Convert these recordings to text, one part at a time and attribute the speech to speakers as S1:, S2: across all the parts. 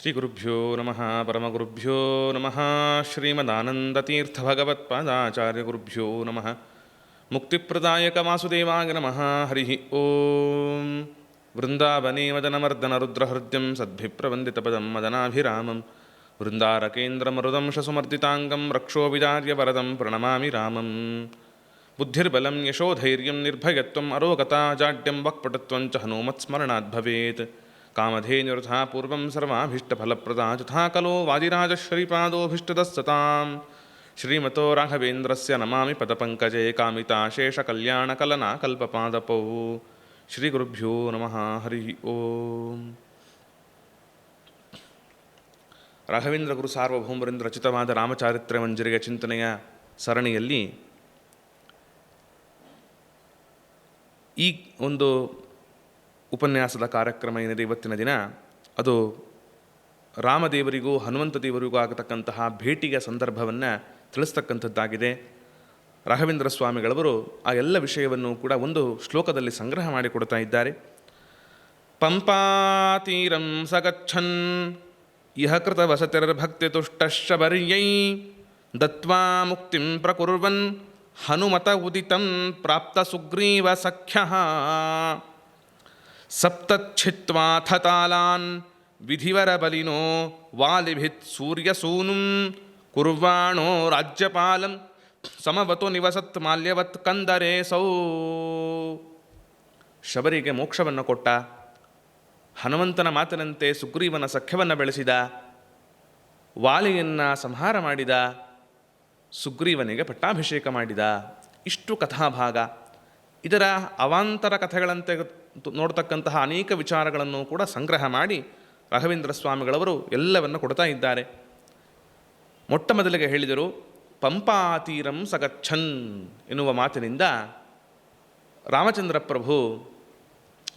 S1: श्रीगुरुभ्यो नमः परमगुरुभ्यो नमः श्रीमदानन्दतीर्थभगवत्पादाचार्यगुरुभ्यो नमः मुक्तिप्रदायकवासुदेवाय नमः हरिः ॐ वृन्दावने मदनमर्दनरुद्रहृद्यं सद्भिप्रवन्दितपदं मदनाभिरामं वृन्दारकेन्द्रमरुदं शसुमर्दिताङ्गं रक्षोविदार्यवरदं प्रणमामि रामं बुद्धिर्बलं यशोधैर्यं निर्भयत्वम् अरोगता जाड्यं वक्पटत्वं च हनूमत्स्मरणाद्भवेत् भवेत्। ಕಾಮಧೇನುರಥಾ ಪೂರ್ವಂ ಸರ್ವಾಭೀಷ್ಟಫಲಪ್ರದ ತಥಾ ಕಲೋ ವಾದಿರಾಜಶ್ರೀಪಾದೋಭೀಷ್ಟದಸ್ಸತಾಂ. ಶ್ರೀಮತೋ ರಾಘವೇಂದ್ರಸ್ಯ ನಮಾಮಿ ಪದಪಂಕಜೆ ಕಾಮಿತಾಶೇಷಕಲ್ಯಾಣಕಲನಾ ಕಲ್ಪಪಾದಪೌ ಶ್ರೀಗುರುಭ್ಯೋ ನಮಃ ಹರಿ ಓಂ. ರಾಘವೇಂದ್ರ ಗುರು ಸಾರ್ವಭೌಮರಿಂದ ರಚಿತವಾದ ರಾಮಚಾರಿತ್ರ್ಯ ಮಂಜರಿಗೆ ಚಿಂತನೆಯ ಸರಣಿಯಲ್ಲಿ ಈ ಒಂದು ಉಪನ್ಯಾಸದ ಕಾರ್ಯಕ್ರಮ ಏನಿದೆ ಇವತ್ತಿನ ದಿನ? ಅದು ರಾಮದೇವರಿಗೂ ಹನುಮಂತ ದೇವರಿಗೂ ಆಗತಕ್ಕಂತಹ ಭೇಟಿಯ ಸಂದರ್ಭವನ್ನು ತಿಳಿಸ್ತಕ್ಕಂಥದ್ದಾಗಿದೆ. ರಾಘವೇಂದ್ರ ಸ್ವಾಮಿಗಳವರು ಆ ಎಲ್ಲ ವಿಷಯವನ್ನು ಕೂಡ ಒಂದು ಶ್ಲೋಕದಲ್ಲಿ ಸಂಗ್ರಹ ಮಾಡಿಕೊಡ್ತಾ ಇದ್ದಾರೆ. ಪಂಪಾತೀರಂ ಸಗಚ್ಛನ್ ಇಹ ಕೃತ ವಸತಿರ್ಭಕ್ತಿತುಷ್ಟಶಬರ್ಯೈ ದತ್ವಾ ಮುಕ್ತಿಂ ಪ್ರಕುರ್ವನ್ ಹನುಮತ ಉದಿತಂ ಪ್ರಾಪ್ತ ಸುಗ್ರೀವ ಸಖ್ಯ. ಸಪ್ತಚ್ಛಿತ್ವಾಥ ತಾಲಾನ್ ವಿಧಿವರ ಬಲಿನೋ ವಾಲಿಭಿತ್ ಸೂರ್ಯಸೂನುಂ ಕುರ್ವಾಣೋ ರಾಜ್ಯಪಾಲಂ ಸಮವತು ನಿವಸತ್ ಮಾಲ್ಯವತ್ ಕಂದರೆ ಸೌ ಶಬರಿಗೆ ಮೋಕ್ಷವನ್ನು ಕೊಟ್ಟ ಹನುಮಂತನ ಮಾತಿನಂತೆ ಸುಗ್ರೀವನ ಸಖ್ಯವನ್ನು ಬೆಳೆಸಿದ, ವಾಲಿಯನ್ನು ಸಂಹಾರ ಮಾಡಿದ, ಸುಗ್ರೀವನಿಗೆ ಪಟ್ಟಾಭಿಷೇಕ ಮಾಡಿದ. ಇಷ್ಟು ಕಥಾಭಾಗ. ಇದರ ಅವಾಂತರ ಕಥೆಗಳಂತೆ ನೋಡ್ತಕ್ಕಂತಹ ಅನೇಕ ವಿಚಾರಗಳನ್ನು ಕೂಡ ಸಂಗ್ರಹ ಮಾಡಿ ರಾಘವೇಂದ್ರ ಸ್ವಾಮಿಗಳವರು ಎಲ್ಲವನ್ನು ಕೊಡ್ತಾ ಇದ್ದಾರೆ. ಮೊಟ್ಟ ಮೊದಲಿಗೆ ಹೇಳಿದರು, ಪಂಪಾತೀರಂ ಸಗಚ್ಛನ್ ಎನ್ನುವ ಮಾತಿನಿಂದ ರಾಮಚಂದ್ರ ಪ್ರಭು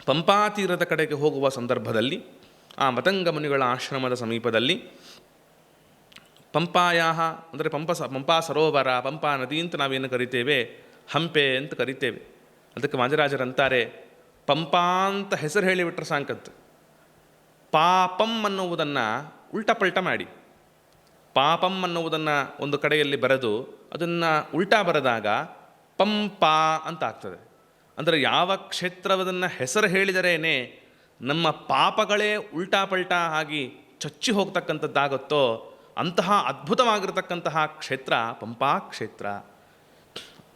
S1: ಪಂಪಾತೀರದ ಕಡೆಗೆ ಹೋಗುವ ಸಂದರ್ಭದಲ್ಲಿ, ಆ ಮತಂಗ ಮುನಿಗಳ ಆಶ್ರಮದ ಸಮೀಪದಲ್ಲಿ ಪಂಪಾಯ ಅಂದರೆ ಪಂಪ ಸ ಪಂಪಾ ಸರೋವರ, ಪಂಪಾ ನದಿ ಅಂತ ನಾವೇನು ಕರಿತೇವೆ? ಹಂಪೆ ಅಂತ ಕರಿತೇವೆ. ಅದಕ್ಕೆ ಮಾಜರಾಜರಂತಾರೆ ಪಂಪಾ ಅಂತ ಹೆಸರು ಹೇಳಿಬಿಟ್ರೆ ಸಾಂಕತ್ತು ಪಾಪಂ ಅನ್ನುವುದನ್ನು ಉಲ್ಟಾ ಮಾಡಿ. ಪಾಪಂ ಅನ್ನುವುದನ್ನು ಒಂದು ಕಡೆಯಲ್ಲಿ ಬರೆದು ಅದನ್ನು ಉಲ್ಟಾ ಬರೆದಾಗ ಪಂಪಾ ಅಂತ ಆಗ್ತದೆ. ಅಂದರೆ ಯಾವ ಕ್ಷೇತ್ರವದನ್ನು ಹೆಸರು ಹೇಳಿದರೇನೆ ನಮ್ಮ ಪಾಪಗಳೇ ಉಲ್ಟಾ ಪಲ್ಟಾ ಆಗಿ ಚಚ್ಚಿ ಹೋಗ್ತಕ್ಕಂಥದ್ದಾಗುತ್ತೋ ಅಂತಹ ಅದ್ಭುತವಾಗಿರತಕ್ಕಂತಹ ಕ್ಷೇತ್ರ ಪಂಪಾ ಕ್ಷೇತ್ರ.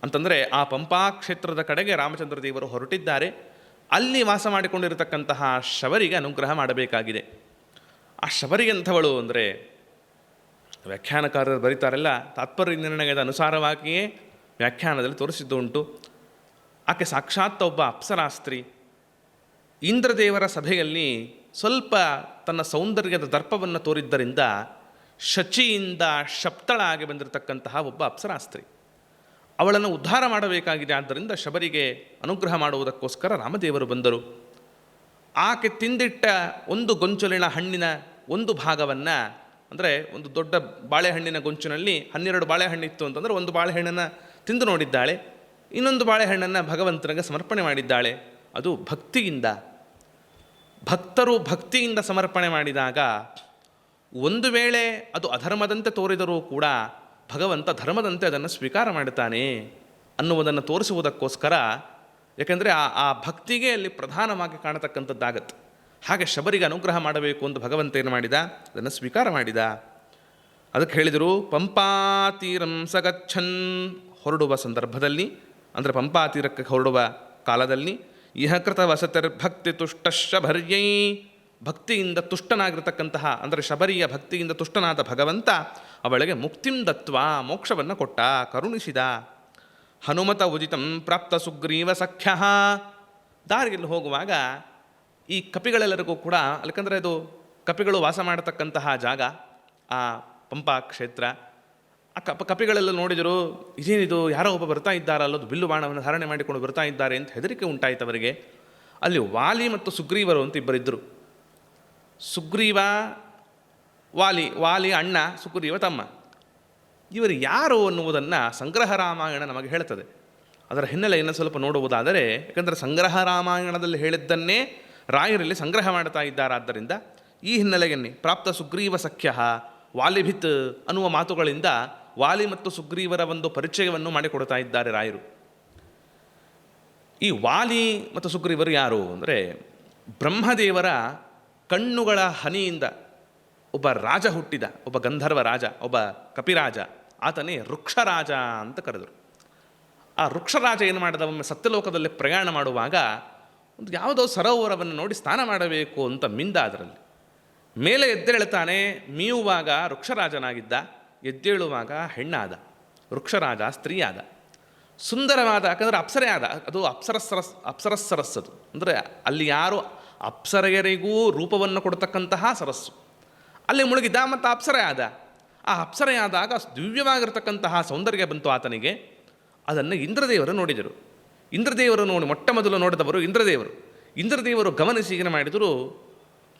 S1: ಅಂತಂದರೆ ಆ ಪಂಪಾ ಕ್ಷೇತ್ರದ ಕಡೆಗೆ ರಾಮಚಂದ್ರ ದೇವರು ಹೊರಟಿದ್ದಾರೆ. ಅಲ್ಲಿ ವಾಸ ಮಾಡಿಕೊಂಡಿರತಕ್ಕಂತಹ ಶಬರಿಗೆ ಅನುಗ್ರಹ ಮಾಡಬೇಕಾಗಿದೆ. ಆ ಶಬರಿಗೆಂಥವಳು ಅಂದರೆ ವ್ಯಾಖ್ಯಾನಕಾರರು ಬರೀತಾರಲ್ಲ, ತಾತ್ಪರ್ಯ ನಿರ್ಣಯದ ಅನುಸಾರವಾಗಿಯೇ ವ್ಯಾಖ್ಯಾನದಲ್ಲಿ ತೋರಿಸಿದ್ದು ಉಂಟು. ಆಕೆ ಸಾಕ್ಷಾತ್ ಒಬ್ಬ ಅಪ್ಸರಾಸ್ತ್ರಿ. ಇಂದ್ರದೇವರ ಸಭೆಯಲ್ಲಿ ಸ್ವಲ್ಪ ತನ್ನ ಸೌಂದರ್ಯದ ದರ್ಪವನ್ನು ತೋರಿದ್ದರಿಂದ ಶಚಿಯಿಂದ ಶಪ್ತಳಾಗಿ ಬಂದಿರತಕ್ಕಂತಹ ಒಬ್ಬ ಅಪ್ಸರಾಸ್ತ್ರಿ. ಅವಳನ್ನು ಉದ್ಧಾರ ಮಾಡಬೇಕಾಗಿದೆ. ಆದ್ದರಿಂದ ಶಬರಿಗೆ ಅನುಗ್ರಹ ಮಾಡುವುದಕ್ಕೋಸ್ಕರ ರಾಮದೇವರು ಬಂದರು. ಆಕೆ ತಿಂದಿಟ್ಟ ಒಂದು ಗೊಂಚಲಿನ ಹಣ್ಣಿನ ಒಂದು ಭಾಗವನ್ನು, ಅಂದರೆ ಒಂದು ದೊಡ್ಡ ಬಾಳೆಹಣ್ಣಿನ ಗೊಂಚಿನಲ್ಲಿ ಹನ್ನೆರಡು ಬಾಳೆಹಣ್ಣಿತ್ತು ಅಂತಂದರೆ ಒಂದು ಬಾಳೆಹಣ್ಣನ್ನು ತಿಂದು ನೋಡಿದ್ದಾಳೆ. ಇನ್ನೊಂದು ಬಾಳೆಹಣ್ಣನ್ನು ಭಗವಂತನಿಗೆ ಸಮರ್ಪಣೆ ಮಾಡಿದ್ದಾಳೆ. ಅದು ಭಕ್ತಿಯಿಂದ. ಭಕ್ತರು ಭಕ್ತಿಯಿಂದ ಸಮರ್ಪಣೆ ಮಾಡಿದಾಗ ಒಂದು ವೇಳೆ ಅದು ಅಧರ್ಮದಂತೆ ತೋರಿದರೂ ಕೂಡ ಭಗವಂತ ಧರ್ಮದಂತೆ ಅದನ್ನು ಸ್ವೀಕಾರ ಮಾಡುತ್ತಾನೆ ಅನ್ನುವುದನ್ನು ತೋರಿಸುವುದಕ್ಕೋಸ್ಕರ, ಯಾಕೆಂದರೆ ಆ ಆ ಭಕ್ತಿಗೆ ಅಲ್ಲಿ ಪ್ರಧಾನವಾಗಿ ಕಾಣತಕ್ಕಂಥದ್ದಾಗತ್ತೆ. ಹಾಗೆ ಶಬರಿಗೆ ಅನುಗ್ರಹ ಮಾಡಬೇಕು ಅಂತ ಭಗವಂತ ಏನು ಮಾಡಿದ? ಅದನ್ನು ಸ್ವೀಕಾರ ಮಾಡಿದ. ಅದಕ್ಕೆ ಹೇಳಿದರು, ಪಂಪಾತೀರಂ ಸಗಚ್ಛನ್ ಹೊರಡುವ ಸಂದರ್ಭದಲ್ಲಿ, ಅಂದರೆ ಪಂಪಾತೀರಕ್ಕೆ ಹೊರಡುವ ಕಾಲದಲ್ಲಿ ಇಹಕೃತ ವಸತಿರ್ಭಕ್ತಿ ತುಷ್ಟ ಶಬರ್ಯೈ ಭಕ್ತಿಯಿಂದ ತುಷ್ಟನಾಗಿರ್ತಕ್ಕಂತಹ, ಅಂದರೆ ಶಬರಿಯ ಭಕ್ತಿಯಿಂದ ತುಷ್ಟನಾದ ಭಗವಂತ ಅವಳಿಗೆ ಮುಕ್ತಿಂ ದತ್ವ, ಮೋಕ್ಷವನ್ನು ಕೊಟ್ಟ, ಕರುಣಿಸಿದ. ಹನುಮತ ಉದಿತಂ ಪ್ರಾಪ್ತ ಸುಗ್ರೀವ ಸಖ್ಯ. ದಾರಿಯಲ್ಲಿ ಹೋಗುವಾಗ ಈ ಕಪಿಗಳೆಲ್ಲರಿಗೂ ಕೂಡ, ಯಾಕಂದರೆ ಅದು ಕಪಿಗಳು ವಾಸ ಮಾಡತಕ್ಕಂತಹ ಜಾಗ, ಆ ಪಂಪಾ ಕ್ಷೇತ್ರ. ಆ ಕಪ, ಕಪಿಗಳೆಲ್ಲ ನೋಡಿದರು, ಇದೇನಿದು, ಯಾರೋ ಒಬ್ಬ ಬರ್ತಾ ಇದ್ದಾರಲ್ಲ ಅದು ಬಿಲ್ಲು ಬಾಣವನ್ನು ಧಾರಣೆ ಮಾಡಿಕೊಂಡು ಬರ್ತಾ ಇದ್ದಾರೆ ಅಂತ ಹೆದರಿಕೆ ಉಂಟಾಯಿತು ಅವರಿಗೆ. ಅಲ್ಲಿ ವಾಲಿ ಮತ್ತು ಸುಗ್ರೀವರು ಅಂತ ಇಬ್ಬರಿದ್ದರು ಸುಗ್ರೀವ ವಾಲಿ ವಾಲಿ ಅಣ್ಣ ಸುಗ್ರೀವ ತಮ್ಮ. ಇವರು ಯಾರು ಅನ್ನುವುದನ್ನು ಸಂಗ್ರಹ ರಾಮಾಯಣ ನಮಗೆ ಹೇಳ್ತದೆ. ಅದರ ಹಿನ್ನೆಲೆಯನ್ನು ಸ್ವಲ್ಪ ನೋಡುವುದಾದರೆ, ಯಾಕಂದರೆ ಸಂಗ್ರಹ ರಾಮಾಯಣದಲ್ಲಿ ಹೇಳಿದ್ದನ್ನೇ ರಾಯರಲ್ಲಿ ಸಂಗ್ರಹ ಮಾಡ್ತಾ ಇದ್ದಾರಾದ್ದರಿಂದ ಈ ಹಿನ್ನೆಲೆಯನ್ನೇ ಪ್ರಾಪ್ತ ಸುಗ್ರೀವ ಸಖ್ಯ ವಾಲಿಭಿತ್ ಅನ್ನುವ ಮಾತುಗಳಿಂದ ವಾಲಿ ಮತ್ತು ಸುಗ್ರೀವರ ಒಂದು ಪರಿಚಯವನ್ನು ಮಾಡಿಕೊಡ್ತಾ ಇದ್ದಾರೆ ರಾಯರು. ಈ ವಾಲಿ ಮತ್ತು ಸುಗ್ರೀವರು ಯಾರು ಅಂದರೆ ಬ್ರಹ್ಮದೇವರ ಕಣ್ಣುಗಳ ಹನಿಯಿಂದ ಒಬ್ಬ ರಾಜ ಹುಟ್ಟಿದ, ಒಬ್ಬ ಗಂಧರ್ವ ರಾಜ, ಒಬ್ಬ ಕಪಿರಾಜ, ಆತನೇ ವೃಕ್ಷರಾಜ ಅಂತ ಕರೆದರು. ಆ ವೃಕ್ಷರಾಜ ಏನು ಮಾಡಿದ? ಒಮ್ಮೆ ಸತ್ಯಲೋಕದಲ್ಲಿ ಪ್ರಯಾಣ ಮಾಡುವಾಗ ಒಂದು ಯಾವುದೋ ಸರೋವರವನ್ನು ನೋಡಿ ಸ್ನಾನ ಮಾಡಬೇಕು ಅಂತ ಮಿಂದ ಅದರಲ್ಲಿ. ಮೇಲೆ ಎದ್ದೇಳ್ತಾನೆ, ಮೀಯುವಾಗ ವೃಕ್ಷರಾಜನಾಗಿದ್ದ, ಎದ್ದೇಳುವಾಗ ಹೆಣ್ಣಾದ, ವೃಕ್ಷರಾಜ ಸ್ತ್ರೀಯಾದ. ಸುಂದರವಾದ, ಯಾಕಂದರೆ ಅಪ್ಸರೆ ಆದ ಅದು ಅಪ್ಸರಸ್ಸರಸ್ ಅಪ್ಸರಸ್ಸರಸ್ಸದು. ಅಂದರೆ ಅಲ್ಲಿ ಯಾರು ಅಪ್ಸರೆಯರಿಗೂ ರೂಪವನ್ನು ಕೊಡ್ತಕ್ಕಂತಹ ಸರಸ್ಸು. ಅಲ್ಲಿ ಮುಳುಗಿದ್ದ ಮತ್ತು ಅಪ್ಸರೆ ಆದ. ಆ ಅಪ್ಸರೆ ಆದಾಗ ದಿವ್ಯವಾಗಿರ್ತಕ್ಕಂತಹ ಸೌಂದರ್ಯ ಬಂತು ಆತನಿಗೆ. ಅದನ್ನು ಇಂದ್ರದೇವರು ನೋಡಿದರು. ಇಂದ್ರದೇವರು ನೋಡಿ, ಮೊಟ್ಟ ಮೊದಲು ನೋಡಿದವರು ಇಂದ್ರದೇವರು. ಇಂದ್ರದೇವರು ಗಮನಿಸಿ ಏನು ಮಾಡಿದರು,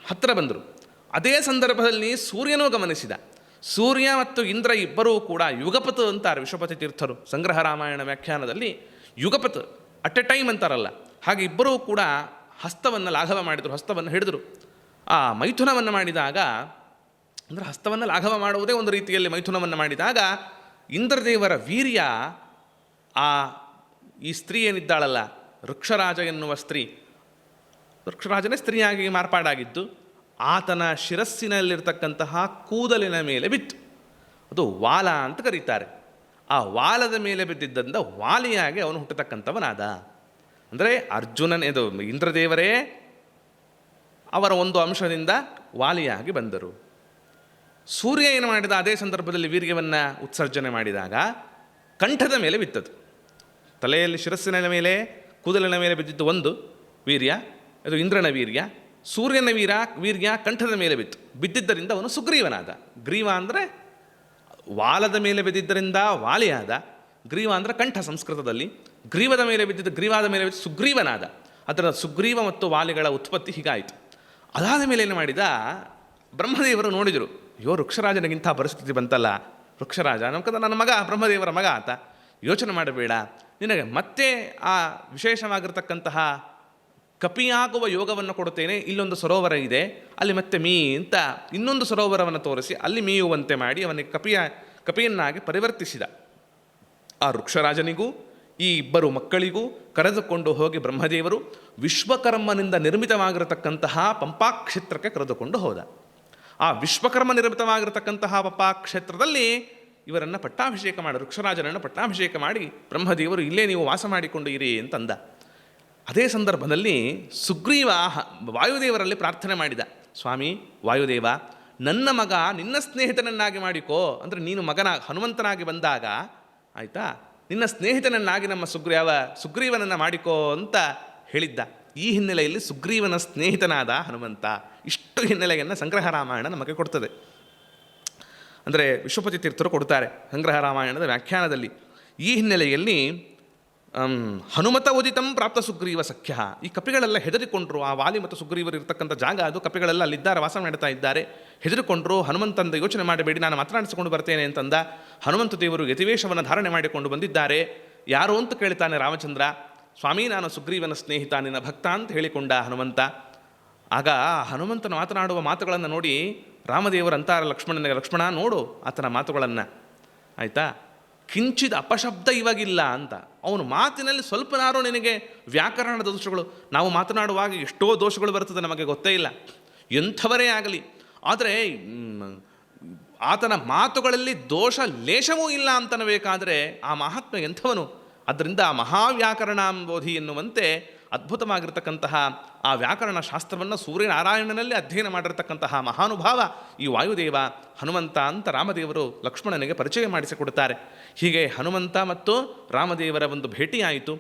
S1: ಹತ್ತಿರ ಬಂದರು. ಅದೇ ಸಂದರ್ಭದಲ್ಲಿ ಸೂರ್ಯನೂ ಗಮನಿಸಿದ. ಸೂರ್ಯ ಮತ್ತು ಇಂದ್ರ ಇಬ್ಬರೂ ಕೂಡ ಯುಗಪತ್ ಅಂತಾರೆ ವಿಶ್ವಪತಿ ತೀರ್ಥರು. ಸಂಗ್ರಹ ರಾಮಾಯಣ ವ್ಯಾಖ್ಯಾನದಲ್ಲಿ ಯುಗಪತ್ ಅಟ್ ಎ ಟೈಮ್ ಅಂತಾರಲ್ಲ. ಹಾಗೆ ಇಬ್ಬರೂ ಕೂಡ ಹಸ್ತವನ್ನು, ಲಾಘವ ಮಾಡಿದರು, ಹಸ್ತವನ್ನು ಹಿಡಿದರು. ಆ ಮೈಥುನವನ್ನು ಮಾಡಿದಾಗ ಅಂದರೆ ಹಸ್ತವನ್ನು ಲಾಘವ ಮಾಡುವುದೇ ಒಂದು ರೀತಿಯಲ್ಲಿ ಮೈಥುನವನ್ನು ಮಾಡಿದಾಗ ಇಂದ್ರದೇವರ ವೀರ್ಯ ಆ ಈ ಸ್ತ್ರೀ ಏನಿದ್ದಾಳಲ್ಲ, ವೃಕ್ಷರಾಜ ಎನ್ನುವ ಸ್ತ್ರೀ, ವೃಕ್ಷರಾಜನೇ ಸ್ತ್ರೀಯಾಗಿ ಮಾರ್ಪಾಡಾಗಿದ್ದು, ಆತನ ಶಿರಸ್ಸಿನಲ್ಲಿರ್ತಕ್ಕಂತಹ ಕೂದಲಿನ ಮೇಲೆ ಬಿತ್ತು. ಅದು ವಾಲ ಅಂತ ಕರೀತಾರೆ. ಆ ವಾಲದ ಮೇಲೆ ಬಿದ್ದಿದ್ದರಿಂದ ವಾಲಿಯಾಗಿ ಅವನು ಹುಟ್ಟತಕ್ಕಂಥವನಾದ. ಅಂದರೆ ಅರ್ಜುನನ್, ಇದು ಇಂದ್ರದೇವರೇ ಅವರ ಒಂದು ಅಂಶದಿಂದ ವಾಲಿಯಾಗಿ ಬಂದರು. ಸೂರ್ಯ ಏನು ಮಾಡಿದ? ಅದೇ ಸಂದರ್ಭದಲ್ಲಿ ವೀರ್ಯವನ್ನು ಉತ್ಸರ್ಜನೆ ಮಾಡಿದಾಗ ಕಂಠದ ಮೇಲೆ ಬಿತ್ತದು. ತಲೆಯಲ್ಲಿ ಶಿರಸ್ಸಿನ ಮೇಲೆ, ಕೂದಲಿನ ಮೇಲೆ ಬಿದ್ದಿದ್ದು ಒಂದು ವೀರ್ಯ, ಅದು ಇಂದ್ರನ ವೀರ್ಯ. ಸೂರ್ಯನ ವೀರ, ವೀರ್ಯ ಕಂಠದ ಮೇಲೆ ಬಿತ್ತು. ಬಿದ್ದಿದ್ದರಿಂದ ಅವನು ಸುಗ್ರೀವನಾದ. ಗ್ರೀವ ಅಂದರೆ ವಾಲದ ಮೇಲೆ ಬಿದ್ದಿದ್ದರಿಂದ ವಾಲಿಯಾದ. ಗ್ರೀವ ಅಂದರೆ ಕಂಠ ಸಂಸ್ಕೃತದಲ್ಲಿ. ಗ್ರೀವದ ಮೇಲೆ ಬಿದ್ದಿದ್ದ ಗ್ರೀವಾದ ಮೇಲೆ ಬಿದ್ದು ಸುಗ್ರೀವನಾದ. ಅದರ ಸುಗ್ರೀವ ಮತ್ತು ವಾಲಿಗಳ ಉತ್ಪತ್ತಿ ಹೀಗಾಯಿತು. ಅದಾದ ಮೇಲೆ ಏನು ಮಾಡಿದ? ಬ್ರಹ್ಮದೇವರು ನೋಡಿದರು. ಅಯ್ಯೋ ವೃಕ್ಷರಾಜನಿಗಿಂಥ ಪರಿಸ್ಥಿತಿ ಬಂತಲ್ಲ. ವೃಕ್ಷರಾಜ ನಮ್ಕಂದ್ರೆ ನನ್ನ ಮಗ, ಬ್ರಹ್ಮದೇವರ ಮಗ ಆತ. ಯೋಚನೆ ಮಾಡಬೇಡ. ನಿನಗೆ ಮತ್ತೆ ಆ ವಿಶೇಷವಾಗಿರ್ತಕ್ಕಂತಹ ಕಪಿಯಾಗುವ ಯೋಗವನ್ನು ಕೊಡುತ್ತೇನೆ. ಇಲ್ಲೊಂದು ಸರೋವರ ಇದೆ. ಅಲ್ಲಿ ಮತ್ತೆ ಮೀ ಅಂತ ಇನ್ನೊಂದು ಸರೋವರವನ್ನು ತೋರಿಸಿ ಅಲ್ಲಿ ಮೀಯುವಂತೆ ಮಾಡಿ ಅವನಿಗೆ ಕಪಿಯ, ಕಪಿಯನ್ನಾಗಿ ಪರಿವರ್ತಿಸಿದ. ಆ ವೃಕ್ಷರಾಜನಿಗೂ, ಈ ಇಬ್ಬರು ಮಕ್ಕಳಿಗೂ ಕರೆದುಕೊಂಡು ಹೋಗಿ ಬ್ರಹ್ಮದೇವರು ವಿಶ್ವಕರ್ಮನಿಂದ ನಿರ್ಮಿತವಾಗಿರತಕ್ಕಂತಹ ಪಂಪಾಕ್ಷೇತ್ರಕ್ಕೆ ಕರೆದುಕೊಂಡು ಹೋದ. ಆ ವಿಶ್ವಕರ್ಮ ನಿರ್ಮಿತವಾಗಿರತಕ್ಕಂತಹ ಪಂಪಾಕ್ಷೇತ್ರದಲ್ಲಿ ಇವರನ್ನು ಪಟ್ಟಾಭಿಷೇಕ ಮಾಡಿ, ವೃಕ್ಷರಾಜನನ್ನು ಪಟ್ಟಾಭಿಷೇಕ ಮಾಡಿ ಬ್ರಹ್ಮದೇವರು ಇಲ್ಲೇ ನೀವು ವಾಸ ಮಾಡಿಕೊಂಡು ಇರಿ ಅಂತಂದ. ಅದೇ ಸಂದರ್ಭದಲ್ಲಿ ಸುಗ್ರೀವ ವಾಯುದೇವರಲ್ಲಿ ಪ್ರಾರ್ಥನೆ ಮಾಡಿದ. ಸ್ವಾಮಿ, ವಾಯುದೇವ, ನನ್ನ ಮಗ ನಿನ್ನ ಸ್ನೇಹಿತನನ್ನಾಗಿ ಮಾಡಿಕೋ. ಅಂದರೆ ನೀನು ಮಗನ ಹನುಮಂತನಾಗಿ ಬಂದಾಗ, ಆಯಿತಾ? ನಿನ್ನ ಸ್ನೇಹಿತನನ್ನಾಗಿ ನಮ್ಮ ಸುಗ್ರೀವ, ಸುಗ್ರೀವನನ್ನು ಮಾಡಿಕೋ ಅಂತ ಹೇಳಿದ್ದ. ಈ ಹಿನ್ನೆಲೆಯಲ್ಲಿ ಸುಗ್ರೀವನ ಸ್ನೇಹಿತನಾದ ಹನುಮಂತ ಇಷ್ಟು ಹಿನ್ನೆಲೆಯನ್ನು ಸಂಗ್ರಹ ರಾಮಾಯಣ ನಮಗೆ ಕೊಡ್ತದೆ. ಅಂದರೆ ವಿಶ್ವಪತಿ ತೀರ್ಥರು ಕೊಡ್ತಾರೆ ಸಂಗ್ರಹ ರಾಮಾಯಣದ ವ್ಯಾಖ್ಯಾನದಲ್ಲಿ. ಈ ಹಿನ್ನೆಲೆಯಲ್ಲಿ ಹನುಮತ ಉದಿತಂ ಪ್ರಾಪ್ತ ಸುಗ್ರೀವ ಸಖ್ಯ. ಈ ಕಪಿಗಳೆಲ್ಲ ಹೆದರಿಕೊಂಡ್ರು, ಆ ವಾಲಿ ಮತ್ತು ಸುಗ್ರೀವರು ಇರ್ತಕ್ಕಂಥ ಜಾಗ ಅದು, ಕಪಿಗಳೆಲ್ಲ ಅಲ್ಲಿದ್ದಾರೆ ವಾಸ ಮಾಡ್ತಾ ಇದ್ದಾರೆ. ಹೆದರಿಕೊಂಡ್ರು, ಹನುಮಂತಂದ ಯೋಚನೆ ಮಾಡಬೇಡಿ, ನಾನು ಮಾತನಾಡಿಸಿಕೊಂಡು ಬರ್ತೇನೆ ಅಂತಂದ ಹನುಮಂತ ದೇವರು ಯತಿವೇಶವನ್ನು ಧಾರಣೆ ಮಾಡಿಕೊಂಡು ಬಂದಿದ್ದಾರೆ. ಯಾರು ಅಂತ ಕೇಳ್ತಾನೆ ರಾಮಚಂದ್ರ ಸ್ವಾಮಿ, ನಾನು ಸುಗ್ರೀವನ ಸ್ನೇಹಿತ, ನಿನ್ನ ಭಕ್ತ ಅಂತ ಹೇಳಿಕೊಂಡ ಹನುಮಂತ. ಆಗ ಹನುಮಂತನ ಮಾತನಾಡುವ ಮಾತುಗಳನ್ನು ನೋಡಿ ರಾಮದೇವರು ಅಂತಾರೆ, ಲಕ್ಷ್ಮಣನಿಗೆ, ಲಕ್ಷ್ಮಣ, ನೋಡು ಆತನ ಮಾತುಗಳನ್ನು. ಆಯಿತಾ? ಕಿಂಚಿದ ಅಪಶಬ್ದ ಇವಾಗಿಲ್ಲ ಅಂತ. ಅವನು ಮಾತಿನಲ್ಲಿ ಸ್ವಲ್ಪನಾರು ನಿನಗೆ ವ್ಯಾಕರಣದ ದೋಷಗಳು. ನಾವು ಮಾತನಾಡುವಾಗ ಎಷ್ಟೋ ದೋಷಗಳು ಬರ್ತದೆ ನಮಗೆ ಗೊತ್ತೇ ಇಲ್ಲ. ಎಂಥವರೇ ಆಗಲಿ. ಆದರೆ ಆತನ ಮಾತುಗಳಲ್ಲಿ ದೋಷ, ಲೇಷವೂ ಇಲ್ಲ ಅಂತನಬೇಕಾದರೆ ಆ ಮಹಾತ್ಮ ಎಂಥವನು? ಅದರಿಂದ ಮಹಾವ್ಯಾಕರಣಾಂಬೋಧಿ ಎನ್ನುವಂತೆ ಅದ್ಭುತವಾಗಿರ್ತಕ್ಕಂತಹ ಆ ವ್ಯಾಕರಣ ಶಾಸ್ತ್ರವನ್ನು ಸೂರ್ಯನಾರಾಯಣನಲ್ಲಿ ಅಧ್ಯಯನ ಮಾಡಿರ್ತಕ್ಕಂತಹ ಮಹಾನುಭಾವ ಈ ವಾಯುದೇವ ಹನುಮಂತ ಅಂತ ರಾಮದೇವರು ಲಕ್ಷ್ಮಣನಿಗೆ ಪರಿಚಯ ಮಾಡಿಸಿಕೊಡುತ್ತಾರೆ. ಹೀಗೆ ಹನುಮಂತ ಮತ್ತು ರಾಮದೇವರ ಒಂದು ಭೇಟಿಯಾಯಿತು.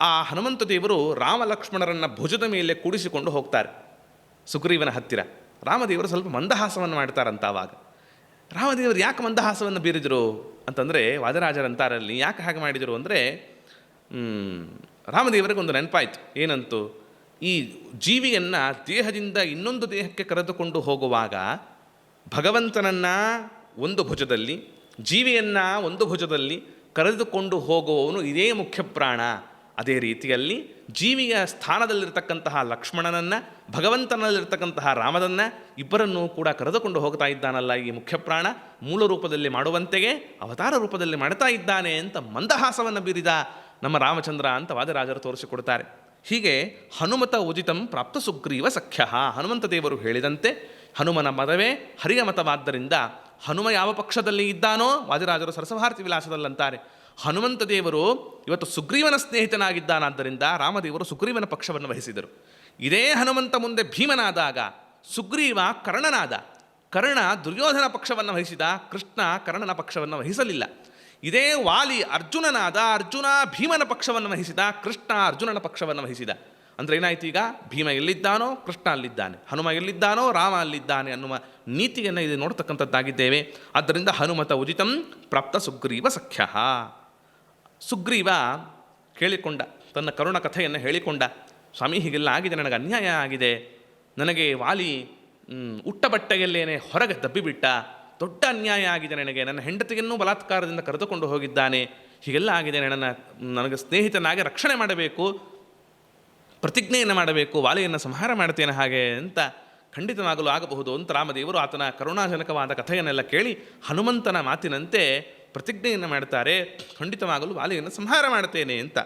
S1: ಆ ಹನುಮಂತ ದೇವರು ರಾಮ ಲಕ್ಷ್ಮಣರನ್ನು ಭುಜದ ಮೇಲೆ ಕೂಡಿಸಿಕೊಂಡು ಹೋಗ್ತಾರೆ. ಸುಗ್ರೀವನ ಹತ್ತಿರ. ರಾಮದೇವರು ಸ್ವಲ್ಪ ಮಂದಹಾಸವನ್ನು ಮಾಡ್ತಾರಂತ ಆವಾಗ ರಾಮದೇವರು ಯಾಕೆ ಮಂದಹಾಸವನ್ನು ಬೀರಿದರು ಅಂತಂದರೆ ವಾದರಾಜರಂತಾರಲ್ಲಿ ಯಾಕೆ ಹಾಗೆ ಮಾಡಿದರು ಅಂದರೆ ರಾಮದೇವರಿಗೆ ಒಂದು ನೆನಪಾಯಿತು. ಏನಂತು? ಈ ಜೀವಿಯನ್ನು ದೇಹದಿಂದ ಇನ್ನೊಂದು ದೇಹಕ್ಕೆ ಕರೆದುಕೊಂಡು ಹೋಗುವಾಗ ಭಗವಂತನನ್ನು ಒಂದು ಭುಜದಲ್ಲಿ, ಜೀವಿಯನ್ನು ಒಂದು ಭುಜದಲ್ಲಿ ಕರೆದುಕೊಂಡು ಹೋಗುವವನು ಇದೇ ಮುಖ್ಯ ಪ್ರಾಣ ಅದೇ ರೀತಿಯಲ್ಲಿ ಜೀವಿಯ ಸ್ಥಾನದಲ್ಲಿರ್ತಕ್ಕಂತಹ ಲಕ್ಷ್ಮಣನನ್ನು, ಭಗವಂತನಲ್ಲಿರ್ತಕ್ಕಂತಹ ರಾಮದನ್ನ ಇಬ್ಬರನ್ನೂ ಕೂಡ ಕರೆದುಕೊಂಡು ಹೋಗ್ತಾ ಇದ್ದಾನಲ್ಲ ಈ ಮುಖ್ಯಪ್ರಾಣ. ಮೂಲ ರೂಪದಲ್ಲಿ ಮಾಡುವಂತೆಯೇ ಅವತಾರ ರೂಪದಲ್ಲಿ ಮಾಡ್ತಾ ಇದ್ದಾನೆ ಅಂತ ಮಂದಹಾಸವನ್ನು ಬೀರಿದ ನಮ್ಮ ರಾಮಚಂದ್ರ ಅಂತ ವಾದರಾಜರು ತೋರಿಸಿಕೊಡ್ತಾರೆ. ಹೀಗೆ ಹನುಮತ ಉದಿತಂ ಪ್ರಾಪ್ತ ಸುಗ್ರೀವ ಸಖ್ಯ. ಹನುಮಂತ ದೇವರು ಹೇಳಿದಂತೆ ಹನುಮನ ಮತವೇ ಹರಿಯ ಮತವಾದ್ದರಿಂದ ಹನುಮ ಯಾವ ಪಕ್ಷದಲ್ಲಿ ಇದ್ದಾನೋ, ವಾದಿರಾಜರು ಸರಸಭಾರತಿ ವಿಲಾಸದಲ್ಲಂತಾರೆ. ಹನುಮಂತ ದೇವರು ಇವತ್ತು ಸುಗ್ರೀವನ ಸ್ನೇಹಿತನಾಗಿದ್ದಾನಾದ್ದರಿಂದ ರಾಮದೇವರು ಸುಗ್ರೀವನ ಪಕ್ಷವನ್ನು ವಹಿಸಿದರು. ಇದೇ ಹನುಮಂತ ಮುಂದೆ ಭೀಮನಾದಾಗ ಸುಗ್ರೀವ ಕರ್ಣನಾದ. ಕರ್ಣ ದುರ್ಯೋಧನ ಪಕ್ಷವನ್ನು ವಹಿಸಿದ, ಕೃಷ್ಣ ಕರ್ಣನ ಪಕ್ಷವನ್ನು ವಹಿಸಲಿಲ್ಲ. ಇದೇ ವಾಲಿ ಅರ್ಜುನನಾದ, ಅರ್ಜುನ ಭೀಮನ ಪಕ್ಷವನ್ನು ವಹಿಸಿದ, ಕೃಷ್ಣ ಅರ್ಜುನನ ಪಕ್ಷವನ್ನು ವಹಿಸಿದ. ಅಂದರೆ ಏನಾಯ್ತು ಈಗ? ಭೀಮ ಎಲ್ಲಿದ್ದಾನೋ, ಕೃಷ್ಣ ಅಲ್ಲಿದ್ದಾನೆ. ಹನುಮ ಎಲ್ಲಿದ್ದಾನೋ, ರಾಮ ಅಲ್ಲಿದ್ದಾನೆ ಅನ್ನುವ ನೀತಿಯನ್ನು ಇದು ನೋಡ್ತಕ್ಕಂಥದ್ದಾಗಿದ್ದೇವೆ. ಆದ್ದರಿಂದ ಹನುಮತ ಉದಿತಂ ಪ್ರಾಪ್ತ ಸುಗ್ರೀವ ಸಖ್ಯ. ಸುಗ್ರೀವ ಕೇಳಿಕೊಂಡ, ತನ್ನ ಕರುಣ ಕಥೆಯನ್ನು ಹೇಳಿಕೊಂಡ, ಸ್ವಾಮಿ ಹೀಗೆಲ್ಲ ಆಗಿದೆ, ನನಗೆ ಅನ್ಯಾಯ ಆಗಿದೆ, ನನಗೆ ವಾಲಿ ಉಟ್ಟ ಬಟ್ಟೆಯಲ್ಲೇನೆ ಹೊರಗೆ ದಬ್ಬಿಬಿಟ್ಟ, ದೊಡ್ಡ ಅನ್ಯಾಯ ಆಗಿದೆ ನನಗೆ, ನನ್ನ ಹೆಂಡತಿಯನ್ನು ಬಲಾತ್ಕಾರದಿಂದ ಕರೆದುಕೊಂಡು ಹೋಗಿದ್ದಾನೆ, ಹೀಗೆಲ್ಲ ಆಗಿದೆ, ನನ್ನ, ನನಗೆ ಸ್ನೇಹಿತನಾಗಿ ರಕ್ಷಣೆ ಮಾಡಬೇಕು, ಪ್ರತಿಜ್ಞೆಯನ್ನು ಮಾಡಬೇಕು, ವಾಲಿಯನ್ನು ಸಂಹಾರ ಮಾಡ್ತೇನೆ ಹಾಗೆ ಅಂತ ಖಂಡಿತವಾಗಲು ಆಗಬಹುದು ಅಂತ ರಾಮದೇವರು ಆತನ ಕರುಣಾಜನಕವಾದ ಕಥೆಯನ್ನೆಲ್ಲ ಕೇಳಿ ಹನುಮಂತನ ಮಾತಿನಂತೆ ಪ್ರತಿಜ್ಞೆಯನ್ನು ಮಾಡ್ತಾರೆ, ಖಂಡಿತವಾಗಲು ವಾಲಿಯನ್ನು ಸಂಹಾರ ಮಾಡ್ತೇನೆ ಅಂತ.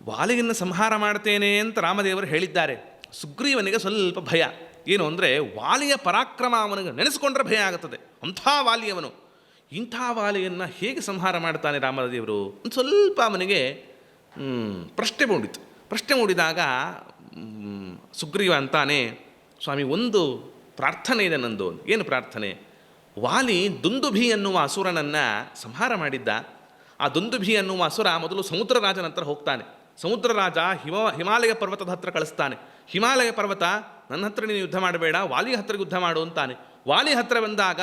S1: ವಾಲಿಯನ್ನು ಸಂಹಾರ ಮಾಡ್ತೇನೆ ಅಂತ ರಾಮದೇವರು ಹೇಳಿದ್ದಾರೆ. ಸುಗ್ರೀವನಿಗೆ ಸ್ವಲ್ಪ ಭಯ. ಏನು ಅಂದರೆ ವಾಲಿಯ ಪರಾಕ್ರಮ ಅವನಿಗೆ ನೆನೆಸ್ಕೊಂಡ್ರೆ ಭಯ ಆಗುತ್ತದೆ ಅಂಥ ವಾಲಿಯವನು. ಇಂಥ ವಾಲಿಯನ್ನು ಹೇಗೆ ಸಂಹಾರ ಮಾಡ್ತಾನೆ ರಾಮದೇವರು? ಒಂದು ಸ್ವಲ್ಪ ಅವನಿಗೆ ಪ್ರಶ್ನೆ ಮೂಡಿತು. ಪ್ರಶ್ನೆ ಮೂಡಿದಾಗ ಸುಗ್ರೀವ ಅಂತಾನೆ, ಸ್ವಾಮಿ, ಒಂದು ಪ್ರಾರ್ಥನೆ ಇದೆ ನಂದು. ಏನು ಪ್ರಾರ್ಥನೆ? ವಾಲಿ ದುಂದುಭಿ ಎನ್ನುವ ಅಸುರನನ್ನು ಸಂಹಾರ ಮಾಡಿದ್ದ. ಆ ದುಂದುಭಿ ಎನ್ನುವ ಅಸುರ ಮೊದಲು ಸಮುದ್ರ ರಾಜನ ಹತ್ರ ಹೋಗ್ತಾನೆ. ಸಮುದ್ರ ರಾಜ ಹಿಮ, ಹಿಮಾಲಯ ಪರ್ವತದ ಹತ್ರ ಕಳಿಸ್ತಾನೆ. ಹಿಮಾಲಯ ಪರ್ವತ, ನನ್ನ ಹತ್ರ ನೀನು ಯುದ್ಧ ಮಾಡಬೇಡ, ವಾಲಿ ಹತ್ರ ಯುದ್ಧ ಮಾಡು ಅಂತಾನೆ. ವಾಲಿ ಹತ್ರ ಬಂದಾಗ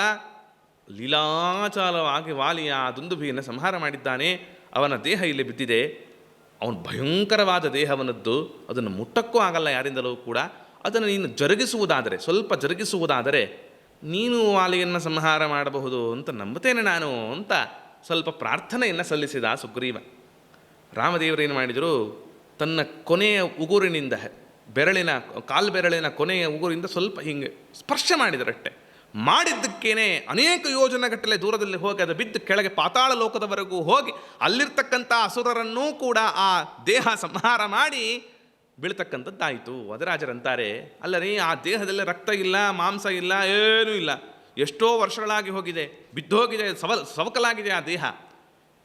S1: ಲೀಲಾಚಾಲವಾಗಿ ವಾಲಿಯ ಆ ದುಂದುಭಿಯನ್ನು ಸಂಹಾರ ಮಾಡಿದ್ದಾನೆ. ಅವನ ದೇಹ ಇಲ್ಲಿ ಬಿದ್ದಿದೆ. ಅವನು ಭಯಂಕರವಾದ ದೇಹವನದ್ದು. ಅದನ್ನು ಮುಟ್ಟಕ್ಕೂ ಆಗಲ್ಲ ಯಾರಿಂದಲೂ ಕೂಡ. ಅದನ್ನು ನೀನು ಜರುಗಿಸುವುದಾದರೆ, ಸ್ವಲ್ಪ ಜರುಗಿಸುವುದಾದರೆ ನೀನು ವಾಲಿಯನ್ನು ಸಂಹಾರ ಮಾಡಬಹುದು ಅಂತ ನಂಬುತ್ತೇನೆ ನಾನು ಅಂತ ಸ್ವಲ್ಪ ಪ್ರಾರ್ಥನೆಯನ್ನು ಸಲ್ಲಿಸಿದ ಸುಗ್ರೀವ. ರಾಮದೇವರು ಏನು ಮಾಡಿದರು? ತನ್ನ ಕೊನೆಯ ಉಗುರಿನಿಂದ ಬೆರಳಿನ, ಕಾಲು ಬೆರಳಿನ ಕೊನೆಯ ಉಗುರಿಂದ ಸ್ವಲ್ಪ ಹಿಂಗೆ ಸ್ಪರ್ಶ ಮಾಡಿದರಷ್ಟೆ. ಮಾಡಿದ್ದಕ್ಕೇನೆ ಅನೇಕ ಯೋಜನೆಗಟ್ಟಲೆ ದೂರದಲ್ಲಿ ಹೋಗಿ ಅದು ಬಿದ್ದು ಕೆಳಗೆ ಪಾತಾಳ ಲೋಕದವರೆಗೂ ಹೋಗಿ ಅಲ್ಲಿರ್ತಕ್ಕಂಥ ಅಸುರರನ್ನೂ ಕೂಡ ಆ ದೇಹ ಸಂಹಾರ ಮಾಡಿ ಬೀಳ್ತಕ್ಕಂಥದ್ದಾಯಿತು. ವದರಾಜರಂತಾರೆ ಅಲ್ಲರಿ, ಆ ದೇಹದಲ್ಲಿ ರಕ್ತ ಇಲ್ಲ, ಮಾಂಸ ಇಲ್ಲ, ಏನೂ ಇಲ್ಲ. ಎಷ್ಟೋ ವರ್ಷಗಳಾಗಿ ಹೋಗಿದೆ, ಬಿದ್ದೋಗಿದೆ, ಸವ, ಸವಕಲಾಗಿದೆ ಆ ದೇಹ.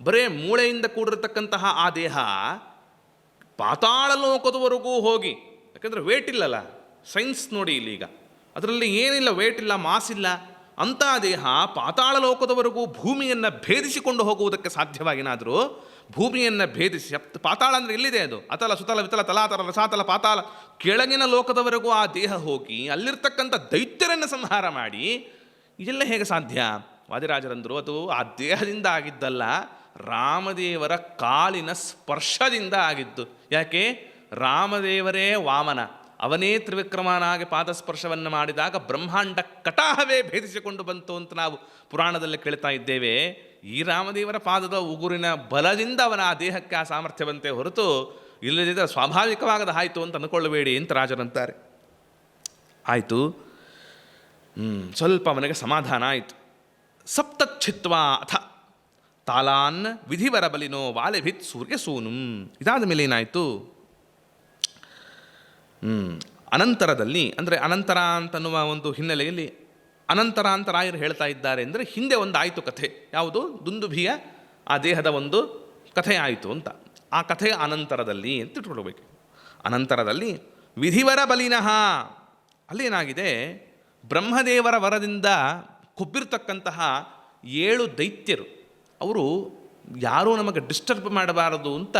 S1: ಬರೇ ಮೂಳೆಯಿಂದ ಕೂಡಿರತಕ್ಕಂತಹ ಆ ದೇಹ ಪಾತಾಳ ಲೋಕದವರೆಗೂ ಹೋಗಿ, ಯಾಕಂದರೆ ವೇಟ್ ಇಲ್ಲಲ್ಲ ಸೈನ್ಸ್ ನೋಡಿ ಇಲ್ಲಿ ಈಗ ಅದರಲ್ಲಿ ಏನಿಲ್ಲ ವೇಟ್ ಇಲ್ಲ ಮಾಸ್ ಇಲ್ಲ. ಅಂಥ ದೇಹ ಪಾತಾಳ ಲೋಕದವರೆಗೂ ಭೂಮಿಯನ್ನು ಭೇದಿಸಿಕೊಂಡು ಹೋಗುವುದಕ್ಕೆ ಸಾಧ್ಯವಾಗಿನಾದರೂ ಭೂಮಿಯನ್ನು ಭೇದಿಸಿ ಪಾತಾಳ ಅಂದರೆ ಎಲ್ಲಿದೆ ಅದು? ಅತಲ, ಸುತಲ, ವಿತಲ ತಲಾತಲ ರಸಾತಲ ಪಾತಾಳ. ಕೆಳಗಿನ ಲೋಕದವರೆಗೂ ಆ ದೇಹ ಹೋಗಿ, ಅಲ್ಲಿರ್ತಕ್ಕಂಥ ದೈತ್ಯರನ್ನು ಸಂಹಾರ ಮಾಡಿ, ಇದೆಲ್ಲ ಹೇಗೆ ಸಾಧ್ಯ? ವಾದಿರಾಜರಂದರು, ಅದು ಆ ದೇಹದಿಂದ ಆಗಿದ್ದಲ್ಲ, ರಾಮದೇವರ ಕಾಲಿನ ಸ್ಪರ್ಶದಿಂದ ಆಗಿದ್ದು. ಯಾಕೆ? ರಾಮದೇವರೇ ವಾಮನ. ಅವನೇ ತ್ರಿವಿಕ್ರಮನಾಗಿ ಪಾದಸ್ಪರ್ಶವನ್ನು ಮಾಡಿದಾಗ ಬ್ರಹ್ಮಾಂಡ ಕಟಾಹವೇ ಭೇದಿಸಿಕೊಂಡು ಬಂತು ಅಂತ ನಾವು ಪುರಾಣದಲ್ಲಿ ಕೇಳ್ತಾ ಇದ್ದೇವೆ. ಈ ರಾಮದೇವರ ಪಾದದ ಉಗುರಿನ ಬಲದಿಂದ ಅವನ ಆ ದೇಹಕ್ಕೆ ಆ ಸಾಮರ್ಥ್ಯವಂತೆ ಹೊರತು ಇಲ್ಲದಿದ್ದರೆ ಸ್ವಾಭಾವಿಕವಾಗದ ಆಯಿತು ಅಂತ ಅಂದ್ಕೊಳ್ಳಬೇಡಿ ಅಂತ ರಾಜರಂತಾರೆ. ಆಯಿತು. ಸ್ವಲ್ಪ ಅವನಿಗೆ ಸಮಾಧಾನ ಆಯಿತು. ಸಪ್ತಚ್ಛಿತ್ವ ಅಥ. ತಾಲಾನ್ ವಿಧಿವರ ಬಲಿನೋ ವಾಲೆಭಿತ್ ಸೂರ್ಯಸೂನುಂ. ಇದಾದ ಮೇಲೆ ಏನಾಯಿತು? ಅನಂತರದಲ್ಲಿ, ಅಂದರೆ ಅನಂತರ ಅಂತನ್ನುವ ಒಂದು ಹಿನ್ನೆಲೆಯಲ್ಲಿ ಅನಂತರ ಅಂತ ರಾಯರು ಹೇಳ್ತಾ ಇದ್ದಾರೆ ಅಂದರೆ ಹಿಂದೆ ಒಂದು ಆಯಿತು ಕಥೆ. ಯಾವುದು? ದುಂದುಭಿಯ, ಆ ದೇಹದ ಒಂದು ಕಥೆ ಆಯಿತು ಅಂತ. ಆ ಕಥೆಯ ಅನಂತರದಲ್ಲಿ ಅಂತ ಇಟ್ಕೊಳ್ಬೇಕು. ಅನಂತರದಲ್ಲಿ, ವಿಧಿವರ ಬಲಿನಃ. ಅಲ್ಲೇನಾಗಿದೆ? ಬ್ರಹ್ಮದೇವರ ವರದಿಂದ ಕೊಬ್ಬಿರ್ತಕ್ಕಂತಹ ಏಳು ದೈತ್ಯರು, ಅವರು ಯಾರೂ ನಮಗೆ ಡಿಸ್ಟರ್ಬ್ ಮಾಡಬಾರದು ಅಂತ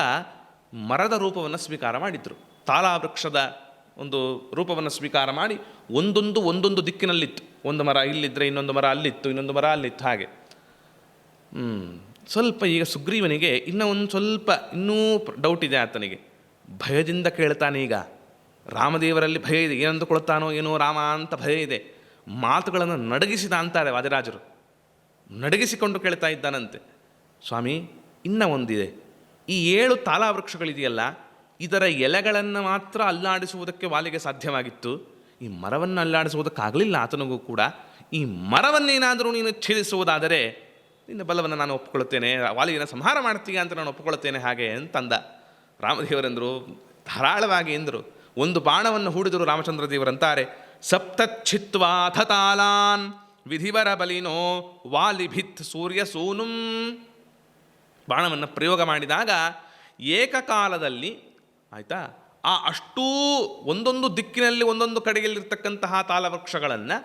S1: ಮರದ ರೂಪವನ್ನು ಸ್ವೀಕಾರ ಮಾಡಿದರು. ತಾಳವೃಕ್ಷದ ಒಂದು ರೂಪವನ್ನು ಸ್ವೀಕಾರ ಮಾಡಿ ಒಂದೊಂದು ಒಂದೊಂದು ದಿಕ್ಕಿನಲ್ಲಿತ್ತು. ಒಂದು ಮರ ಇಲ್ಲಿದ್ದರೆ ಇನ್ನೊಂದು ಮರ ಅಲ್ಲಿತ್ತು, ಇನ್ನೊಂದು ಮರ ಅಲ್ಲಿತ್ತು, ಹಾಗೆ. ಸ್ವಲ್ಪ ಈಗ ಸುಗ್ರೀವನಿಗೆ ಇನ್ನೂ ಒಂದು ಸ್ವಲ್ಪ ಇನ್ನೂ ಡೌಟ್ ಇದೆ ಆತನಿಗೆ. ಭಯದಿಂದ ಕೇಳ್ತಾನೆ ಈಗ. ರಾಮದೇವರಲ್ಲಿ ಭಯ ಇದೆ. ಏನಂದುಕೊಳ್ತಾನೋ ಏನೋ ರಾಮ ಅಂತ ಭಯ ಇದೆ. ಮಾತುಗಳನ್ನು ನಡಗಿಸಿದ ಅಂತಾರೆ ವಾದಿರಾಜರು. ನಡಗಿಸಿಕೊಂಡು ಕೇಳ್ತಾ ಇದ್ದಾನಂತೆ. ಸ್ವಾಮಿ, ಇನ್ನೂ ಒಂದಿದೆ. ಈ ಏಳು ತಾಲಾವೃಕ್ಷಗಳಿದೆಯಲ್ಲ ಇದರ ಎಲೆಗಳನ್ನು ಮಾತ್ರ ಅಲ್ಲಾಡಿಸುವುದಕ್ಕೆ ವಾಲಿಗೆ ಸಾಧ್ಯವಾಗಿತ್ತು. ಈ ಮರವನ್ನು ಅಲ್ಲಾಡಿಸುವುದಕ್ಕಾಗಲಿಲ್ಲ ಆತನಿಗೂ ಕೂಡ. ಈ ಮರವನ್ನೇನಾದರೂ ನೀನು ಛೇದಿಸುವುದಾದರೆ ನಿನ್ನ ಬಲವನ್ನು ನಾನು ಒಪ್ಪಿಕೊಳ್ಳುತ್ತೇನೆ. ವಾಲಿಯನ್ನು ಸಂಹಾರ ಮಾಡ್ತೀಯ ಅಂತ ನಾನು ಒಪ್ಪಿಕೊಳ್ಳುತ್ತೇನೆ ಹಾಗೆ ಅಂತಂದ. ರಾಮದೇವರೆಂದರು, ಧಾರಾಳವಾಗಿ ಎಂದರು, ಒಂದು ಬಾಣವನ್ನು ಹೂಡಿದರು ರಾಮಚಂದ್ರ ದೇವರಂತಾರೆ ಸಪ್ತಚ್ಛಿತ್ವಾಥ ತಾಲಾನ್ ವಿಧಿವರ ಬಲಿನೋ ವಾಲಿಭಿತ್ ಸೂರ್ಯ ಸೂನುಂ. ಬಾಣವನ್ನು ಪ್ರಯೋಗ ಮಾಡಿದಾಗ ಏಕಕಾಲದಲ್ಲಿ ಆಯಿತಾ? ಆ ಅಷ್ಟೂ ಒಂದೊಂದು ದಿಕ್ಕಿನಲ್ಲಿ ಒಂದೊಂದು ಕಡೆಯಲ್ಲಿರ್ತಕ್ಕಂತಹ ತಾಲವೃಕ್ಷಗಳನ್ನು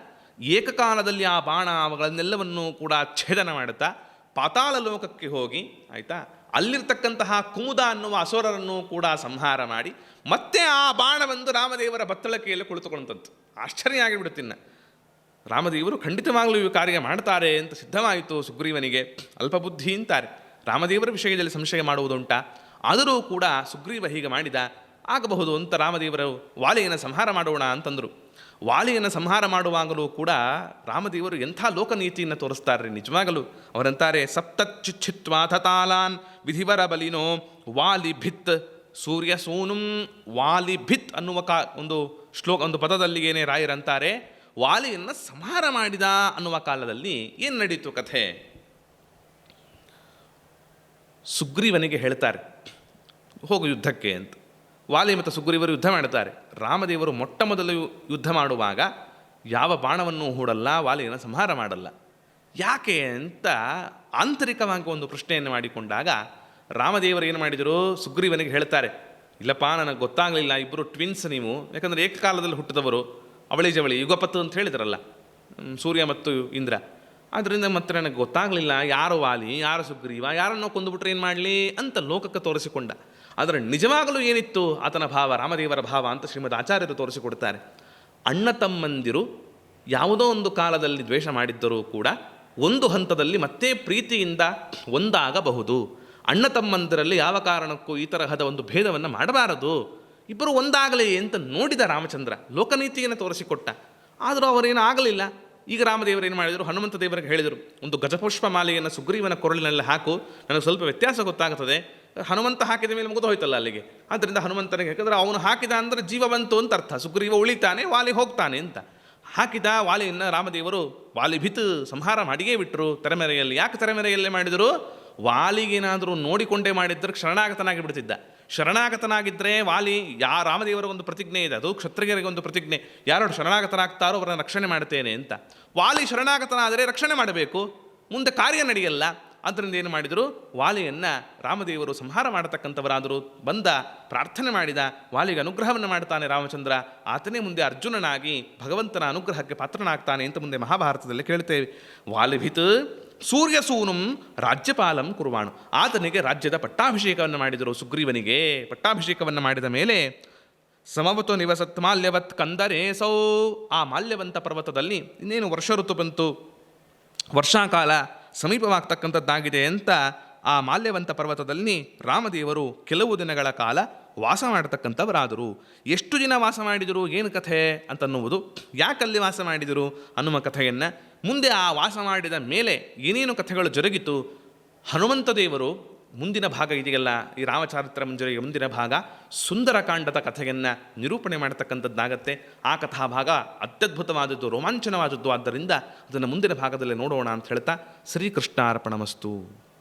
S1: ಏಕಕಾಲದಲ್ಲಿ ಆ ಬಾಣ ಅವುಗಳನ್ನೆಲ್ಲವನ್ನು ಕೂಡ ಛೇದನ ಮಾಡುತ್ತಾ, ಪಾತಾಳ ಲೋಕಕ್ಕೆ ಹೋಗಿ, ಆಯಿತಾ? ಅಲ್ಲಿರ್ತಕ್ಕಂತಹ ಕುಮುದ ಅನ್ನುವ ಅಸುರರನ್ನು ಕೂಡ ಸಂಹಾರ ಮಾಡಿ, ಮತ್ತೆ ಆ ಬಾಣ ಬಂದು ರಾಮದೇವರ ಬತ್ತಳಕೆಯಲ್ಲಿ ಕುಳಿತುಕೊಂಡಂಥದ್ದು ಆಶ್ಚರ್ಯ ಆಗಿಬಿಡುತ್ತಿನ್ನ ರಾಮದೇವರು ಖಂಡಿತವಾಗಲೂ ಈ ಕಾರ್ಯ ಮಾಡ್ತಾರೆ ಅಂತ ಸಿದ್ಧವಾಯಿತು ಸುಗ್ರೀವನಿಗೆ. ಅಲ್ಪಬುದ್ಧಿ ಅಂತಾರೆ. ರಾಮದೇವರ ವಿಷಯದಲ್ಲಿ ಸಂಶಯ ಮಾಡುವುದುಂಟ? ಆದರೂ ಕೂಡ ಸುಗ್ರೀವ ಹೀಗೆ ಮಾಡಿದ, ಆಗಬಹುದು ಅಂತ ರಾಮದೇವರು ವಾಲಿಯನ್ನು ಸಂಹಾರ ಮಾಡೋಣ ಅಂತಂದರು. ವಾಲಿಯನ್ನು ಸಂಹಾರ ಮಾಡುವಾಗಲೂ ಕೂಡ ರಾಮದೇವರು ಎಂಥ ಲೋಕನೀತಿಯನ್ನು ತೋರಿಸ್ತಾರೆ ನಿಜವಾಗಲೂ. ಅವರಂತಾರೆ ಸಪ್ತಚ್ಛಿತ್ವಾಥ ತಾಲಾನ್ ವಿಧಿವರ ಬಲಿನೋ ವಾಲಿ ಭಿತ್ ಸೂರ್ಯ ಸೂನುಂ ವಾಲಿ ಭಿತ್ ಅನ್ನುವ ಕಾ ಒಂದು ಶ್ಲೋಕ, ಒಂದು ಪದದಲ್ಲಿ ಏನೇ ರಾಯರಂತಾರೆ, ವಾಲಿಯನ್ನು ಸಂಹಾರ ಮಾಡಿದ ಅನ್ನುವ ಕಾಲದಲ್ಲಿ ಏನು ನಡೀತು ಕಥೆ? ಸುಗ್ರೀವನಿಗೆ ಹೇಳ್ತಾರೆ, ಹೋಗು ಯುದ್ಧಕ್ಕೆ ಅಂತ. ವಾಲಿ ಮತ್ತು ಸುಗ್ರೀವರು ಯುದ್ಧ ಮಾಡ್ತಾರೆ ರಾಮದೇವರು ಮೊಟ್ಟ ಮೊದಲು ಯುದ್ಧ ಮಾಡುವಾಗ ಯಾವ ಬಾಣವನ್ನು ಹೂಡಲ್ಲ, ವಾಲಿಯನ್ನು ಸಂಹಾರ ಮಾಡಲ್ಲ. ಯಾಕೆ ಅಂತ ಆಂತರಿಕವಾಗಿ ಒಂದು ಪ್ರಶ್ನೆಯನ್ನು ಮಾಡಿಕೊಂಡಾಗ ರಾಮದೇವರು ಏನು ಮಾಡಿದರು? ಸುಗ್ರೀವನಿಗೆ ಹೇಳ್ತಾರೆ, ಇಲ್ಲಪ್ಪ, ನನಗೆ ಗೊತ್ತಾಗಲಿಲ್ಲ ಇಬ್ಬರು ಟ್ವಿನ್ಸ್ ನೀವು. ಯಾಕಂದರೆ ಏಕಕಾಲದಲ್ಲಿ ಹುಟ್ಟಿದವರು, ಅವಳಿ ಜವಳಿ, ಯುಗಪತ್ತು ಅಂತ ಹೇಳಿದ್ರಲ್ಲ ಸೂರ್ಯ ಮತ್ತು ಇಂದ್ರ. ಆದ್ದರಿಂದ ಮತ್ತೆ ನನಗೆ ಗೊತ್ತಾಗಲಿಲ್ಲ, ಯಾರು ವಾಲಿ, ಯಾರು ಸುಗ್ರೀವ, ಯಾರನ್ನೋ ಕೊಂದುಬಿಟ್ರೆ ಏನು ಮಾಡಲಿ ಅಂತ ಲೋಕಕ್ಕೆ ತೋರಿಸಿಕೊಂಡ. ಆದರೆ ನಿಜವಾಗಲೂ ಏನಿತ್ತು? ಆತನ ಭಾವ, ರಾಮದೇವರ ಭಾವ ಅಂತ ಶ್ರೀಮದ್ ಆಚಾರ್ಯರು ತೋರಿಸಿಕೊಡ್ತಾರೆ. ಅಣ್ಣ ತಮ್ಮಂದಿರು ಯಾವುದೋ ಒಂದು ಕಾಲದಲ್ಲಿ ದ್ವೇಷ ಮಾಡಿದ್ದರೂ ಕೂಡ ಒಂದು ಹಂತದಲ್ಲಿ ಮತ್ತೆ ಪ್ರೀತಿಯಿಂದ ಒಂದಾಗಬಹುದು. ಅಣ್ಣ ತಮ್ಮಂದಿರಲ್ಲಿ ಯಾವ ಕಾರಣಕ್ಕೂ ಈ ತರಹದ ಒಂದು ಭೇದವನ್ನು ಮಾಡಬಾರದು. ಇಬ್ಬರು ಒಂದಾಗಲಿ ಅಂತ ನೋಡಿದ ರಾಮಚಂದ್ರ ಲೋಕನೀತಿಯನ್ನು ತೋರಿಸಿಕೊಟ್ಟ. ಆದರೂ ಅವರೇನು ಆಗಲಿಲ್ಲ. ಈಗ ರಾಮದೇವರು ಏನು ಮಾಡಿದರು? ಹನುಮಂತ ದೇವರಿಗೆ ಹೇಳಿದರು, ಒಂದು ಗಜಪುಷ್ಪ ಮಾಲೆಯನ್ನು ಸುಗ್ರೀವನ ಕೊರಳಿನಲ್ಲಿ ಹಾಕು, ನನಗೆ ಸ್ವಲ್ಪ ವ್ಯತ್ಯಾಸ ಗೊತ್ತಾಗುತ್ತದೆ ಹನುಮಂತ ಹಾಕಿದ ಮೇಲೆ ಮುಗಿದು ಹೋಯ್ತಲ್ಲ ಅಲ್ಲಿಗೆ. ಆದ್ದರಿಂದ ಹನುಮಂತನಿಗೆ ಯಾಕಂದರೆ ಅವನು ಹಾಕಿದ ಅಂದರೆ ಜೀವ ಬಂತು ಅಂತ ಅರ್ಥ. ಸುಗ್ರೀವ ಉಳಿತಾನೆ, ವಾಲಿ ಹೋಗ್ತಾನೆ ಅಂತ. ಹಾಕಿದ ವಾಲಿಯನ್ನು ರಾಮದೇವರು ವಾಲಿಭಿತ್ ಸಂಹಾರ ಮಾಡಿಯೇ ಬಿಟ್ಟರು ತೆರೆಮೆರೆಯಲ್ಲಿ ಯಾಕೆ ತೆರೆಮೆರೆಯಲ್ಲೇ ಮಾಡಿದರು? ವಾಲಿಗೇನಾದರೂ ನೋಡಿಕೊಂಡೇ ಮಾಡಿದ್ದರೆ ಶರಣಾಗತನಾಗಿ ಬಿಡ್ತಿದ್ದ ಶರಣಾಗತನಾಗಿದ್ದರೆ ವಾಲಿ, ಯಾ ರಾಮದೇವರ ಒಂದು ಪ್ರತಿಜ್ಞೆ ಇದೆ, ಅದು ಕ್ಷತ್ರಿಯರಿಗೆ ಒಂದು ಪ್ರತಿಜ್ಞೆ. ಯಾರು ಶರಣಾಗತನಾಗ್ತಾರೋ ಅವರನ್ನು ರಕ್ಷಣೆ ಮಾಡ್ತೇನೆ ಅಂತ. ವಾಲಿ ಶರಣಾಗತನಾದರೆ ರಕ್ಷಣೆ ಮಾಡಬೇಕು, ಮುಂದೆ ಕಾರ್ಯ ನಡೆಯಲ್ಲ. ಆದ್ದರಿಂದ ಏನು ಮಾಡಿದರು? ವಾಲಿಯನ್ನು ರಾಮದೇವರು ಸಂಹಾರ ಮಾಡತಕ್ಕಂಥವರಾದರೂ ಬಂದ, ಪ್ರಾರ್ಥನೆ ಮಾಡಿದ, ವಾಲಿಗೆ ಅನುಗ್ರಹವನ್ನು ಮಾಡ್ತಾನೆ ರಾಮಚಂದ್ರ. ಆತನೇ ಮುಂದೆ ಅರ್ಜುನನಾಗಿ ಭಗವಂತನ ಅನುಗ್ರಹಕ್ಕೆ ಪಾತ್ರನಾಗ್ತಾನೆ ಅಂತ ಮುಂದೆ ಮಹಾಭಾರತದಲ್ಲಿ ಕೇಳ್ತೇವೆ. ವಾಲಿಭಿತ್ ಸೂರ್ಯ ಸೂನುಂ ರಾಜ್ಯಪಾಲಂ ಕುರುವಾಣು. ಆತನಿಗೆ ರಾಜ್ಯದ ಪಟ್ಟಾಭಿಷೇಕವನ್ನು ಮಾಡಿದರು. ಸುಗ್ರೀವನಿಗೆ ಪಟ್ಟಾಭಿಷೇಕವನ್ನು ಮಾಡಿದ ಮೇಲೆ, ಸಮವತು ನಿವಸತ್ ಮಾಲ್ಯವತ್ ಕಂದರೆ ಸೌ. ಆ ಮಾಲ್ಯವಂತ ಪರ್ವತದಲ್ಲಿ ಇನ್ನೇನು ವರ್ಷ ಋತು ಬಂತು? ವರ್ಷಾಕಾಲ ಸಮೀಪವಾಗ್ತಕ್ಕಂಥದ್ದಾಗಿದೆ ಅಂತ ಆ ಮಾಲ್ಯವಂತ ಪರ್ವತದಲ್ಲಿ ರಾಮದೇವರು ಕೆಲವು ದಿನಗಳ ಕಾಲ ವಾಸ ಮಾಡತಕ್ಕಂಥವರಾದರು. ಎಷ್ಟು ದಿನ ವಾಸ ಮಾಡಿದರು, ಏನು ಕಥೆ ಅಂತನ್ನುವುದು, ಯಾಕಲ್ಲಿ ವಾಸ ಮಾಡಿದರು ಅನ್ನುವ ಕಥೆಯನ್ನು ಮುಂದೆ ಆ ವಾಸ ಮಾಡಿದ ಮೇಲೆ ಏನೇನು ಕಥೆಗಳು ಜರುಗಿತು, ಹನುಮಂತ ದೇವರು ಮುಂದಿನ ಭಾಗ ಇದೆಯಲ್ಲ, ಈ ರಾಮಚಾರಿತ್ರ ಮಂಜರಿಗೆ ಮುಂದಿನ ಭಾಗ, ಸುಂದರಕಾಂಡದ ಕಥೆಯನ್ನು ನಿರೂಪಣೆ ಮಾಡತಕ್ಕಂಥದ್ದಾಗತ್ತೆ. ಆ ಕಥಾಭಾಗ ಅತ್ಯದ್ಭುತವಾದದ್ದು, ರೋಮಾಂಚನವಾದದ್ದು. ಆದ್ದರಿಂದ ಅದನ್ನು ಮುಂದಿನ ಭಾಗದಲ್ಲಿ ನೋಡೋಣ ಅಂತ ಹೇಳ್ತಾ ಶ್ರೀಕೃಷ್ಣಾರ್ಪಣಮಸ್ತು.